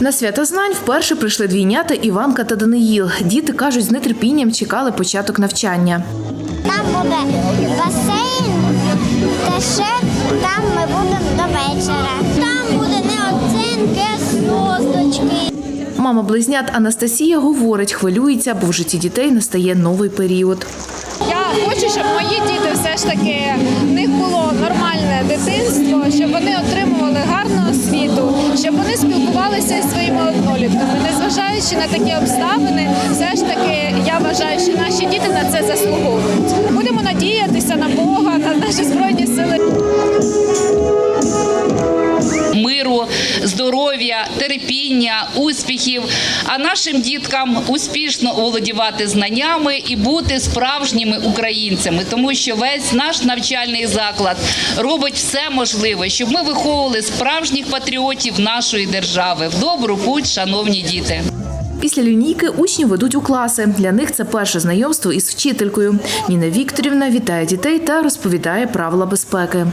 На свято знань вперше прийшли двійнята Іванка та Даниїл. Діти кажуть, з нетерпінням чекали початок навчання. Там буде басейн, та ще там ми будемо до вечора. Там буде не оцінки, а зв'язочки. Мама близнят Анастасія говорить, хвилюється, бо в житті дітей настає новий період. Я хочу, щоб мої діти все ж таки зі своїми однолітками. Незважаючи на такі обставини, все ж здоров'я, терпіння, успіхів, а нашим діткам успішно оволодівати знаннями і бути справжніми українцями, тому що весь наш навчальний заклад робить все можливе, щоб ми виховували справжніх патріотів нашої держави. В добру путь, шановні діти. Після лінійки учні ведуть у класи. Для них це перше знайомство із вчителькою. Ніна Вікторівна вітає дітей та розповідає правила безпеки.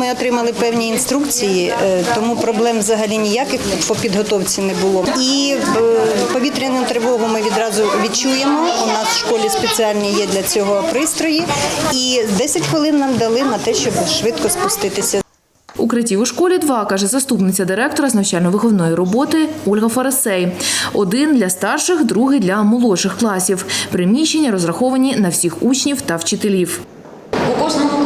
Ми отримали певні інструкції, е, тому проблем взагалі ніяких по підготовці не було. І е, повітряну тривогу ми відразу відчуємо. У нас в школі спеціальні є для цього пристрої, і 10 хвилин нам дали на те, щоб швидко спуститися. Укриттів у школі два, каже заступниця директора з навчально-виховної роботи Ольга Фарасей. Один для старших, другий для молодших класів. Приміщення розраховані на всіх учнів та вчителів. У кожному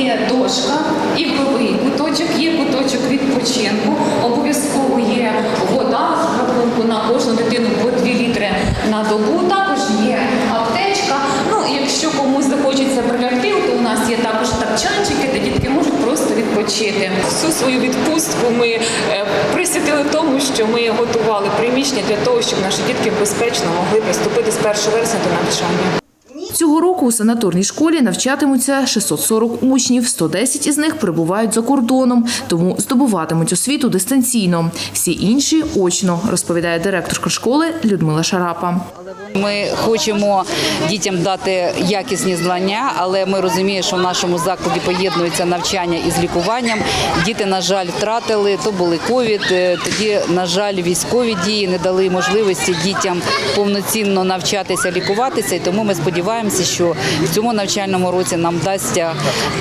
є дошка, ігровий куточок, є куточок відпочинку. Обов'язково є вода з рахунку на кожну дитину по 2 літри на добу. Також є аптечка. Ну і якщо комусь захочеться прилягти, то у нас є також тапчанчики, де дітки можуть просто відпочити. Всю свою відпустку ми е, присвятили тому, що ми готували приміщення для того, щоб наші дітки безпечно могли приступити з 1 вересня до навчання. Цього року у санаторній школі навчатимуться 640 учнів, 110 із них перебувають за кордоном, тому здобуватимуть освіту дистанційно. Всі інші очно, розповідає директорка школи Людмила Шарапа. Ми хочемо дітям дати якісні знання, але ми розуміємо, що в нашому закладі поєднується навчання із лікуванням. Діти, на жаль, втратили, то були ковід. е, Тоді, на жаль, військові дії не дали можливості дітям повноцінно навчатися, лікуватися. І тому ми сподіваємося, що в цьому навчальному році нам вдасться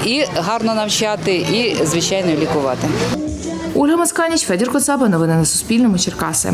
і гарно навчати, і звичайно лікувати. Ольга Масканіч, Федір Коцаба. Новини на Суспільному. Черкаси.